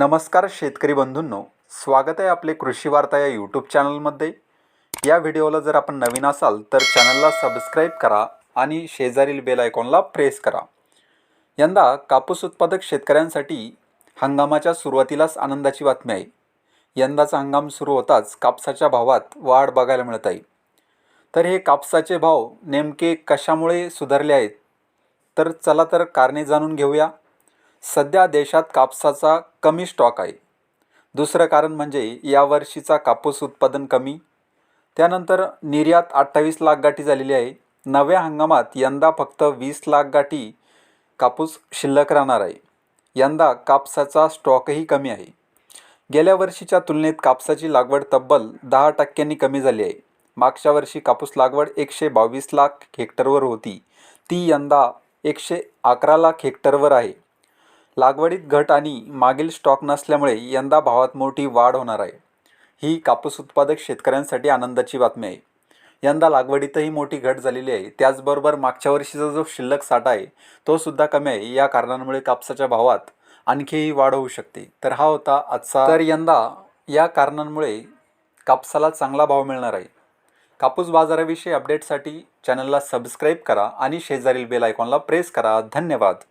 नमस्कार शेतकरी बंधूंनो. स्वागत आहे आपले कृषी वार्ता या यूट्यूब चॅनलमध्ये या व्हिडिओला जर आपण नवीन असाल तर चॅनलला सबस्क्राईब करा आणि शेजारील बेल आयकॉनला प्रेस करा. यंदा कापूस उत्पादक शेतकऱ्यांसाठी हंगामाच्या सुरुवातीलाच आनंदाची बातमी आहे. यंदाचा हंगाम सुरू होताच कापसाच्या भावात वाढ बघायला मिळत आहे. तर हे कापसाचे भाव नेमके कशामुळे सुधारले आहेत? तर चला तर कारणे जाणून घेऊया. सध्या देशात कापसाचा कमी स्टॉक आहे. दुसरं कारण म्हणजे यावर्षीचा कापूस उत्पादन कमी. त्यानंतर निर्यात अठ्ठावीस लाख गाठी झालेली आहे. नव्या हंगामात यंदा फक्त वीस लाख गाठी कापूस शिल्लक राहणार आहे. यंदा कापसाचा स्टॉकही कमी आहे. गेल्या वर्षीच्या तुलनेत कापसाची लागवड तब्बल दहा टक्क्यांनी कमी झाली आहे. मागच्या वर्षी कापूस लागवड एकशे बावीस लाख हेक्टरवर होती. ती यंदा एकशे अकरा लाख हेक्टरवर आहे. लागवडीत घट आणि मागील स्टॉक नसल्यामुळे यंदा भावात मोठी वाढ होणार आहे. ही कापूस उत्पादक शेतकऱ्यांसाठी आनंदाची बातमी आहे. यंदा लागवडीतही मोठी घट झालेली आहे. त्याचबरोबर मागच्या वर्षीचा जो शिल्लक साठा आहे तो सुद्धा कमी आहे. या कारणांमुळे कापसाच्या भावात आणखीही वाढ होऊ शकते. तर हा होता आजचा तर यंदा या कारणांमुळे कापसाला चांगला भाव मिळणार आहे. कापूस बाजाराविषयी अपडेटसाठी चॅनलला सबस्क्राईब करा आणि शेजारील बेल आयकॉनला प्रेस करा. धन्यवाद.